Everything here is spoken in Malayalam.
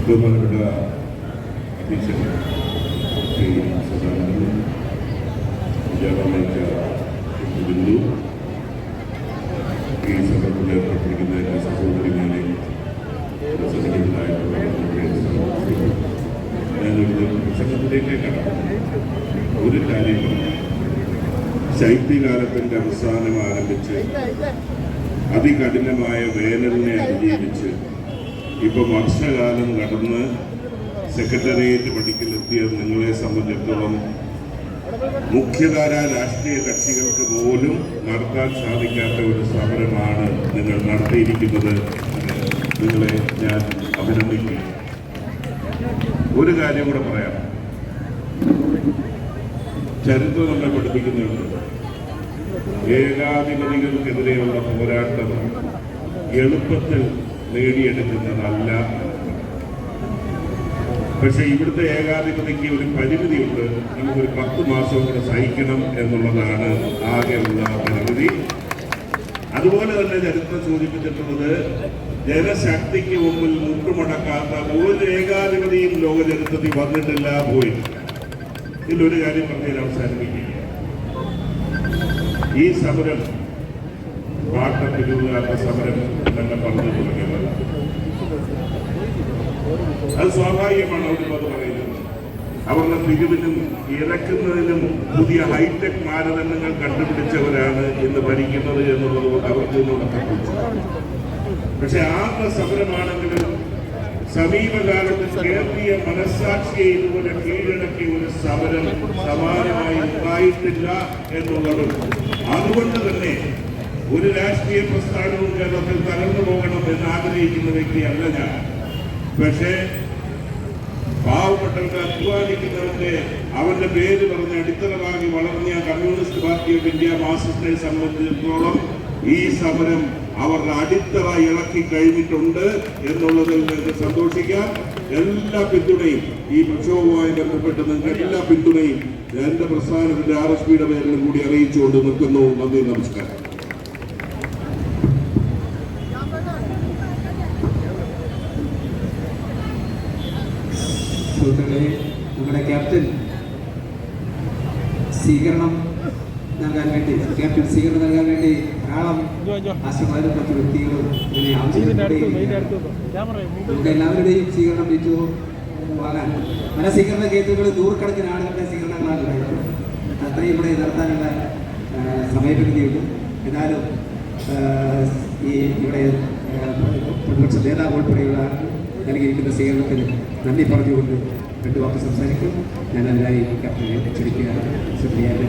ബഹുമാനപ്പെട്ട ഈ ഒരു അവസാനം ആരംഭിച്ച് അതികഠിനമായ വേനലിനെ അതിജീവിച്ച് ഇപ്പൊ വർഷകാലം കടന്ന് സെക്രട്ടേറിയറ്റ് പടിക്കലെത്തിയ നിങ്ങളെ സംബന്ധിച്ചിടത്തോളം മുഖ്യധാര രാഷ്ട്രീയ കക്ഷികൾക്ക് പോലും നടത്താൻ സാധിക്കാത്ത ഒരു സമരമാണ് നിങ്ങൾ നടത്തിയിരിക്കുന്നത് നിങ്ങളെ ഞാൻ അഭിനന്ദിക്കുന്നു. ഒരു കാര്യം കൂടെ പറയാം. ചരിത്രം നമ്മളെ പഠിപ്പിക്കുന്നുണ്ട്. ഏകാധിപതികൾക്കെതിരെയുള്ള പോരാട്ടം എളുപ്പത്തിൽ നേടിയെടുക്കുന്നതല്ല. പക്ഷെ ഇവിടുത്തെ ഏകാധിപതിക്ക് ഒരു പരിമിതിയുണ്ട്. നമുക്കൊരു പത്ത് മാസം കൂടെ സഹിക്കണം എന്നുള്ളതാണ് ആകെയുള്ള പരിമിതി. അതുപോലെ തന്നെ ചരിത്രം സൂചിപ്പിച്ചിട്ടുള്ളത് ജനശക്തിക്ക് മുമ്പിൽ മുട്ടുമടക്കാത്ത ഒരു ഏകാധിപതിയും ലോക ചരിത്രത്തിൽ വന്നിട്ടില്ല പോയിട്ടില്ല ഇതിലൊരു കാര്യം പ്രത്യേകം അവസാനിപ്പിക്കുക ഈ സമരം പാട്ടത്തിലുള്ള സമരം തന്നെ പറഞ്ഞു തുടങ്ങിയത്. അത് സ്വാഭാവികമാണ് അവർ അത് പറയുന്നത്. അവരുടെ പിരിവിനും ഇറക്കുന്നതിനും പുതിയ ഹൈടെക് മാനദണ്ഡങ്ങൾ കണ്ടുപിടിച്ചവരാണ് ഇന്ന് ഭരിക്കുന്നത് എന്നുള്ളത് അവർക്ക് പക്ഷെ ആത്മ സമരമാണെങ്കിലും സമീപകാലത്ത് കേന്ദ്രീയ മനസ്സാക്ഷിയെ ഇതുപോലെ കീഴടക്കിയ ഒരു സമരം സമാനമായി ഉണ്ടായിട്ടില്ല എന്നുള്ളതും. അതുകൊണ്ട് തന്നെ ഒരു രാഷ്ട്രീയ പ്രസ്ഥാനവും കേരളത്തിൽ തകർന്നു പോകണം എന്ന് ആഗ്രഹിക്കുന്ന വ്യക്തിയല്ല ഞാൻ. പക്ഷേ പാവപ്പെട്ടവർക്ക് അധ്വാനിക്കുന്നവന്റെ അവന്റെ പേര് പറഞ്ഞ് വാങ്ങി വളർന്ന കമ്മ്യൂണിസ്റ്റ് പാർട്ടി ഓഫ് ഇന്ത്യ മാർസിസ്റ്റിനെ സംബന്ധിച്ചിടത്തോളം ഈ സമരം അവരുടെ അടിത്തറ ഇളക്കി കഴിഞ്ഞിട്ടുണ്ട് എന്നുള്ളതിൽ നിങ്ങൾക്ക് സന്തോഷിക്കാം. എല്ലാ പിന്തുണയും ഈ പ്രക്ഷോഭവുമായി ബന്ധപ്പെട്ട് നിങ്ങൾക്ക് എല്ലാ പിന്തുണയും എന്റെ പ്രസ്ഥാനത്തിന്റെ ആർ എസ് പിയുടെ പേരിലും കൂടി അറിയിച്ചുകൊണ്ട് നിൽക്കുന്നു നന്ദി നമസ്കാരം. സുഹൃത്തുക്കളെ നമ്മുടെ ക്യാപ്റ്റൻ സ്വീകരണം നൽകാൻ വേണ്ടി ക്യാപ്റ്റൻ സ്വീകരണം നൽകാൻ വേണ്ടി ധാരാളം ആശമാരും മറ്റു വ്യക്തികളും ഇതിനെ എല്ലാവരുടെയും സ്വീകരണം ഏറ്റവും വാങ്ങാൻ പല സ്വീകരണ കേന്ദ്രങ്ങളിൽ നൂറുകണക്കിന് ആളുകളുടെ സ്വീകരണങ്ങളാണ് ഉണ്ടായിട്ടുള്ളത് അത്രയും ഇവിടെ നടത്താനുള്ള സമയപരിധിയുണ്ട്. എന്നാലും ഈ ഇവിടെ പ്രതിപക്ഷ നേതാവ് ഉൾപ്പെടെയുള്ള നൽകിയിരിക്കുന്ന സ്വീകരണത്തിന് നന്ദി പറഞ്ഞുകൊണ്ട് രണ്ടു വാക്ക് സംസാരിക്കും ഞാൻ അതിനായി ക്യാപ്റ്റനെ ക്ഷണിക്കുകയാണ് ശ്രദ്ധയായി